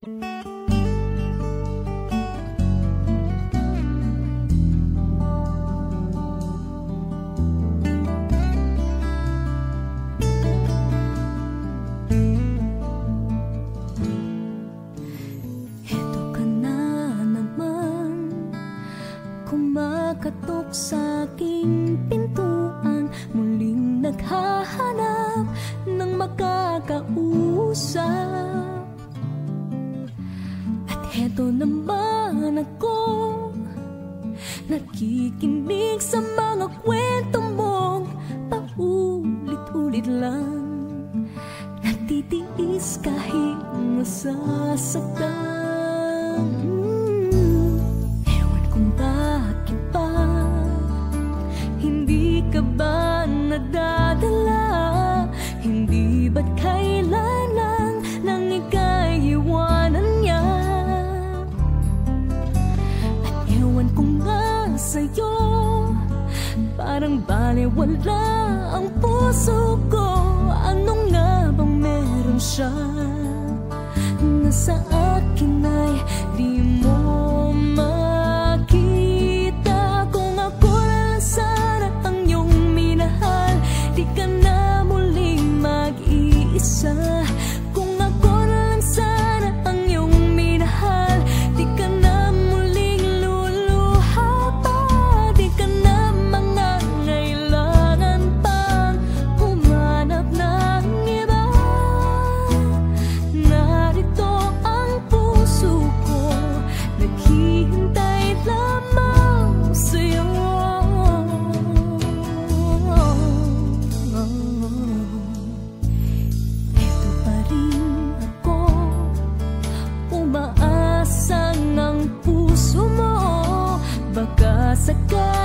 Kumakatok sa aking pintuan. Muling naghahanap ng makakausap. Heto naman ako Nakikinig sa mga kwento mong Paulit-ulit lang. Natitiis kahit nasasaktan sa'yo. Parang baliwala ang puso segar